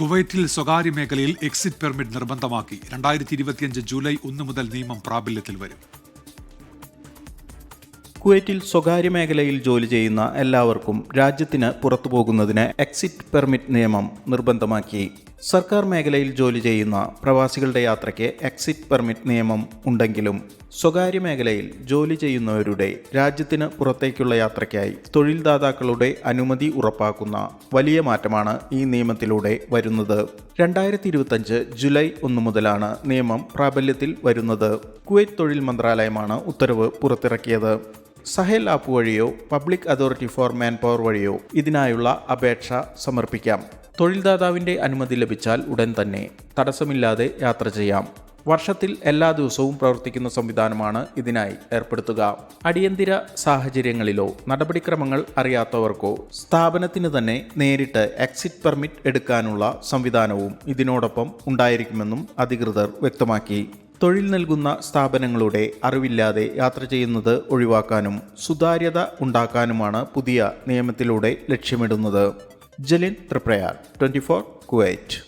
കുവൈറ്റിൽ സ്വകാര്യ മേഖലയിൽ എക്സിറ്റ് പെർമിറ്റ് നിർബന്ധമാക്കി. രണ്ടായിരത്തി ഇരുപത്തിയഞ്ച് ജൂലൈ ഒന്ന് മുതൽ നിയമം പ്രാബല്യത്തിൽ വരും. കുവൈറ്റിൽ സ്വകാര്യ മേഖലയിൽ ജോലി ചെയ്യുന്ന എല്ലാവർക്കും രാജ്യത്തിന് പുറത്തു പോകുന്നതിന് എക്സിറ്റ് പെർമിറ്റ് നിയമം നിർബന്ധമാക്കി. സർക്കാർ മേഖലയിൽ ജോലി ചെയ്യുന്ന പ്രവാസികളുടെ യാത്രയ്ക്ക് എക്സിറ്റ് പെർമിറ്റ് നിയമം ഉണ്ടെങ്കിലും സ്വകാര്യ മേഖലയിൽ ജോലി ചെയ്യുന്നവരുടെ രാജ്യത്തിന് പുറത്തേക്കുള്ള യാത്രയ്ക്കായി തൊഴിൽദാതാക്കളുടെ അനുമതി ഉറപ്പാക്കുന്ന വലിയ മാറ്റമാണ് ഈ നിയമത്തിലൂടെ വരുന്നത്. രണ്ടായിരത്തി ഇരുപത്തഞ്ച് ജൂലൈ ഒന്ന് മുതലാണ് നിയമം പ്രാബല്യത്തിൽ വരുന്നത്. കുവൈറ്റ് തൊഴിൽ മന്ത്രാലയമാണ് ഉത്തരവ് പുറത്തിറക്കിയത്. സഹേൽ ആപ്പ് വഴിയോ public authority for manpower വഴിയോ ഇതിനായുള്ള അപേക്ഷ സമർപ്പിക്കാം. തൊഴിൽദാതാവിന്റെ അനുമതി ലഭിച്ചാൽ ഉടൻ തന്നെ തടസ്സമില്ലാതെ യാത്ര ചെയ്യാം. വർഷത്തിൽ എല്ലാ ദിവസവും പ്രവർത്തിക്കുന്ന സംവിധാനമാണ് ഇതിനായി ഏർപ്പെടുത്തുക. അടിയന്തര സാഹചര്യങ്ങളിലോ നടപടിക്രമങ്ങൾ അറിയാത്തവർക്കോ സ്ഥാപനത്തിന് തന്നെ നേരിട്ട് എക്സിറ്റ് പെർമിറ്റ് എടുക്കാനുള്ള സംവിധാനവും ഇതിനോടൊപ്പം ഉണ്ടായിരിക്കുമെന്നും അധികൃതർ വ്യക്തമാക്കി. തൊഴിൽ നൽകുന്ന സ്ഥാപനങ്ങളുടെ അറിവില്ലാതെ യാത്ര ചെയ്യുന്നത് ഒഴിവാക്കാനും സുതാര്യത ഉണ്ടാക്കാനുമാണ് പുതിയ നിയമത്തിലൂടെ ലക്ഷ്യമിടുന്നത്. Jalin Triprayar twenty four Kuwait